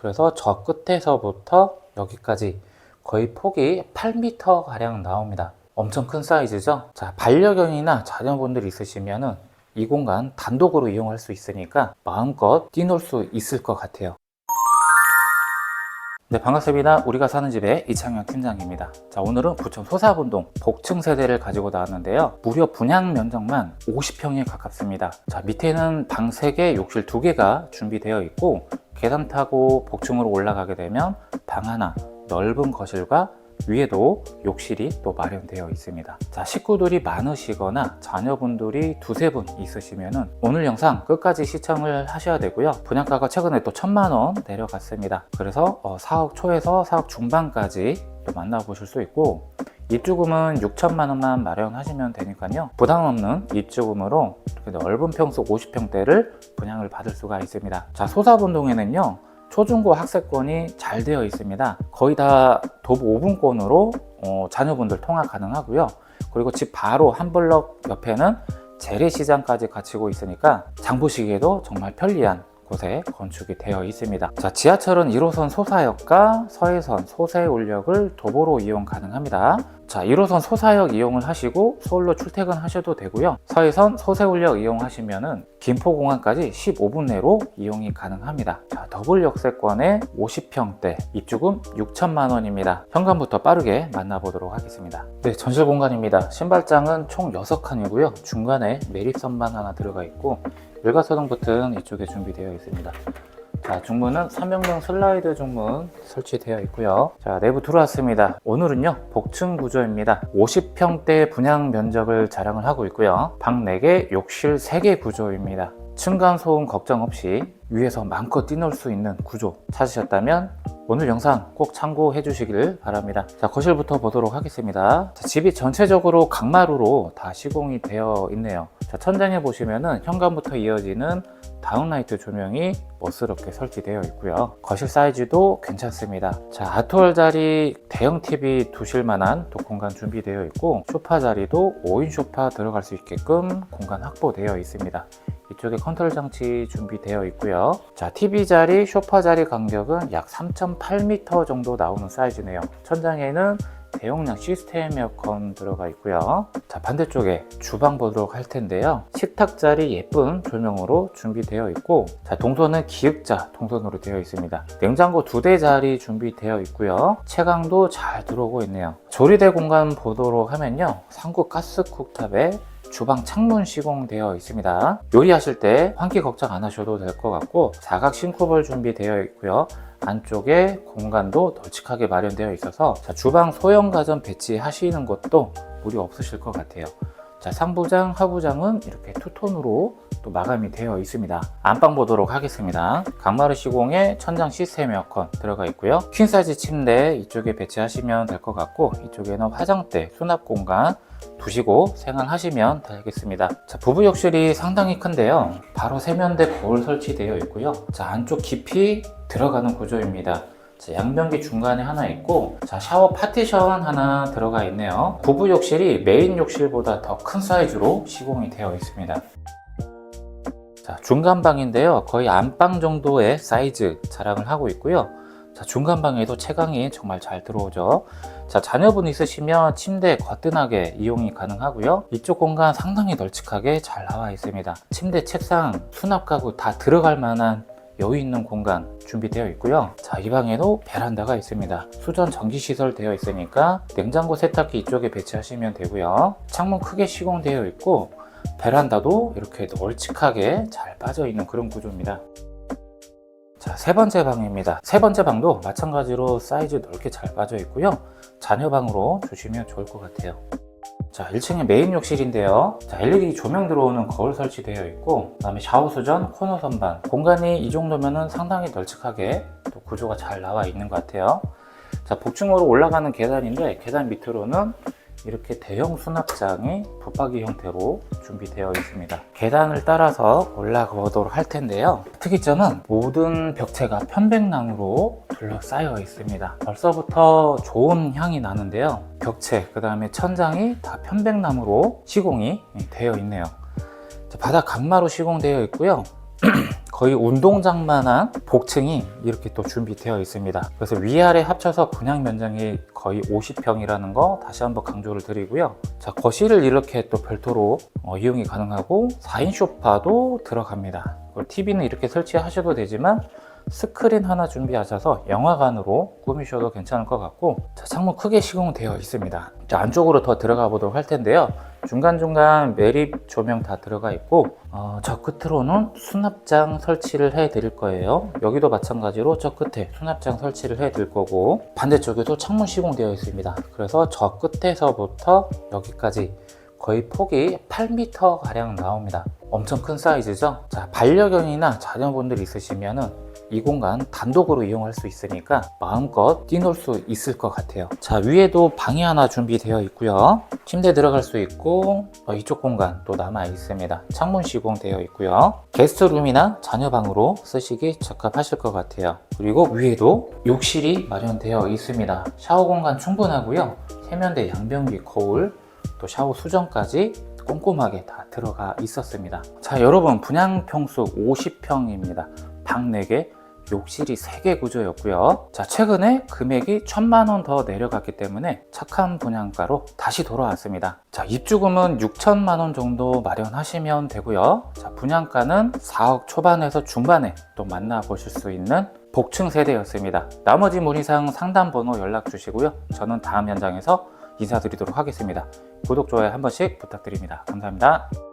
그래서 저 끝에서부터 여기까지 거의 폭이 8m 가량 나옵니다. 엄청 큰 사이즈죠. 자, 반려견이나 자녀분들 있으시면은 이 공간 단독으로 이용할 수 있으니까 마음껏 뛰놀 수 있을 것 같아요. 네, 반갑습니다. 우리가 사는 집의 이창현 팀장입니다. 자, 오늘은 부천 소사분동 복층 세대를 가지고 나왔는데요. 무려 분양 면적만 50평에 가깝습니다. 자, 밑에는 방 3개, 욕실 2개가 준비되어 있고 계단 타고 복층으로 올라가게 되면 방 하나, 넓은 거실과 위에도 욕실이 또 마련되어 있습니다. 자, 식구들이 많으시거나 자녀분들이 두세 분 있으시면은 오늘 영상 끝까지 시청을 하셔야 되고요. 분양가가 최근에 또 천만 원 내려갔습니다. 그래서 어, 4억 초에서 4억 중반까지 또 만나보실 수 있고 입주금은 6천만 원만 마련하시면 되니까요. 부담 없는 입주금으로 이렇게 넓은 평수 50평대를 분양을 받을 수가 있습니다. 자, 소사분동에는요. 초중고 학세권이 잘 되어 있습니다. 거의 다 도보 5분권으로 어, 자녀분들 통화 가능하고요. 그리고 집 바로 한 블럭 옆에는 재래시장까지 갖추고 있으니까 장 보시기에도 정말 편리한 곳에 건축이 되어 있습니다. 자, 지하철은 1호선 소사역과 서해선 소세울역을 도보로 이용 가능합니다. 자, 1호선 소사역 이용을 하시고 서울로 출퇴근하셔도 되고요. 서해선 소세울역 이용하시면은 김포공항까지 15분 내로 이용이 가능합니다. 자, 더블 역세권에 50평대, 입주금 6천만 원입니다. 현관부터 빠르게 만나보도록 하겠습니다. 네, 전실 공간입니다. 신발장은 총 6칸이고요. 중간에 매립선반 하나 들어가 있고 일가서동 버튼 이쪽에 준비되어 있습니다. 자, 중문은 3명용 슬라이드 중문 설치되어 있고요. 자, 내부 들어왔습니다. 오늘은요, 복층 구조입니다. 50평대 분양 면적을 자랑을 하고 있고요. 방 4개, 욕실 3개 구조입니다. 층간 소음 걱정 없이 위에서 마음껏 뛰놀 수 있는 구조 찾으셨다면 오늘 영상 꼭 참고해 주시길 바랍니다. 자, 거실부터 보도록 하겠습니다. 자, 집이 전체적으로 강마루로 다 시공이 되어 있네요. 자, 천장에 보시면은 현관부터 이어지는 다운라이트 조명이 멋스럽게 설치되어 있고요. 거실 사이즈도 괜찮습니다. 자, 아트월 자리 대형 TV 두실 만한 또 공간 준비되어 있고 소파 자리도 5인 소파 들어갈 수 있게끔 공간 확보되어 있습니다. 이쪽에 컨트롤 장치 준비되어 있고요. 자, TV 자리, 소파 자리 간격은 약 3.8m 정도 나오는 사이즈네요. 천장에는 대용량 시스템 에어컨 들어가 있고요. 자, 반대쪽에 주방 보도록 할 텐데요. 식탁 자리 예쁜 조명으로 준비되어 있고, 자, 동선은 기역자 동선으로 되어 있습니다. 냉장고 두 대 자리 준비되어 있고요. 채광도 잘 들어오고 있네요. 조리대 공간 보도록 하면요. 상구 가스 쿡탑에 주방 창문 시공되어 있습니다. 요리하실 때 환기 걱정 안 하셔도 될 것 같고 사각 싱크볼 준비되어 있고요. 안쪽에 공간도 널찍하게 마련되어 있어서 자, 주방 소형 가전 배치하시는 것도 무리 없으실 것 같아요. 자, 상부장, 하부장은 이렇게 투톤으로 또 마감이 되어 있습니다. 안방 보도록 하겠습니다. 강마루 시공에 천장 시스템 에어컨 들어가 있고요. 퀸 사이즈 침대 이쪽에 배치하시면 될 것 같고 이쪽에는 화장대, 수납 공간 두시고 생활하시면 되겠습니다. 자, 부부 욕실이 상당히 큰데요. 바로 세면대 거울 설치되어 있고요. 자, 안쪽 깊이 들어가는 구조입니다. 자, 양변기 중간에 하나 있고 자, 샤워 파티션 하나 들어가 있네요. 부부 욕실이 메인 욕실보다 더 큰 사이즈로 시공이 되어 있습니다. 자, 중간 방인데요. 거의 안방 정도의 사이즈 자랑을 하고 있고요. 자, 중간 방에도 채광이 정말 잘 들어오죠. 자, 자녀분 있으시면 침대 거뜬하게 이용이 가능하고요. 이쪽 공간 상당히 널찍하게 잘 나와 있습니다. 침대, 책상, 수납 가구 다 들어갈 만한 여유 있는 공간 준비되어 있고요. 자, 이 방에도 베란다가 있습니다. 수전 전기 시설 되어 있으니까 냉장고 세탁기 이쪽에 배치하시면 되고요. 창문 크게 시공되어 있고 베란다도 이렇게 널찍하게 잘 빠져 있는 그런 구조입니다. 자, 세 번째 방입니다. 세 번째 방도 마찬가지로 사이즈 넓게 잘 빠져 있고요. 자녀 방으로 주시면 좋을 것 같아요. 자, 1층에 메인 욕실인데요. 자, LED 조명 들어오는 거울 설치되어 있고, 그 다음에 샤워 수전, 코너 선반. 공간이 이 정도면은 상당히 널찍하게 또 구조가 잘 나와 있는 것 같아요. 자, 복층으로 올라가는 계단인데, 계단 밑으로는 이렇게 대형 수납장이 붙박이 형태로 준비되어 있습니다. 계단을 따라서 올라가 보도록 할 텐데요. 특이점은 모든 벽체가 편백나무로 둘러싸여 있습니다. 벌써부터 좋은 향이 나는데요. 벽체, 그 다음에 천장이 다 편백나무로 시공이 되어 있네요. 자, 바닥 강마루 시공되어 있고요. 거의 운동장만한 복층이 이렇게 또 준비되어 있습니다. 그래서 위아래 합쳐서 분양 면적이 거의 50평이라는 거 다시 한번 강조를 드리고요. 자, 거실을 이렇게 또 별도로 어, 이용이 가능하고 4인 소파도 들어갑니다. TV는 이렇게 설치하셔도 되지만 스크린 하나 준비하셔서 영화관으로 꾸미셔도 괜찮을 것 같고 자, 창문 크게 시공되어 있습니다. 자, 안쪽으로 더 들어가 보도록 할 텐데요. 중간중간 매립 조명 다 들어가 있고 어, 저 끝으로는 수납장 설치를 해 드릴 거예요. 여기도 마찬가지로 저 끝에 수납장 설치를 해 드릴 거고 반대쪽에도 창문 시공되어 있습니다. 그래서 저 끝에서부터 여기까지 거의 폭이 8m 가량 나옵니다. 엄청 큰 사이즈죠. 자, 반려견이나 자녀분들 있으시면은 이 공간 단독으로 이용할 수 있으니까 마음껏 뛰놀 수 있을 것 같아요. 자, 위에도 방이 하나 준비되어 있고요. 침대 들어갈 수 있고 어, 이쪽 공간 또 남아 있습니다. 창문 시공되어 있고요. 게스트룸이나 자녀방으로 쓰시기 적합하실 것 같아요. 그리고 위에도 욕실이 마련되어 있습니다. 샤워 공간 충분하고요. 세면대 양변기 거울 또 샤워 수전까지 꼼꼼하게 다 들어가 있었습니다. 자, 여러분 분양 평수 50평입니다. 방 4개, 욕실이 3개 구조였고요. 자, 최근에 금액이 1천만 원 더 내려갔기 때문에 착한 분양가로 다시 돌아왔습니다. 자, 입주금은 6천만 원 정도 마련하시면 되고요. 자, 분양가는 4억 초반에서 중반에 또 만나보실 수 있는 복층 세대였습니다. 나머지 문의사항 상담 번호 연락 주시고요. 저는 다음 현장에서 인사드리도록 하겠습니다. 구독, 좋아요 한 번씩 부탁드립니다. 감사합니다.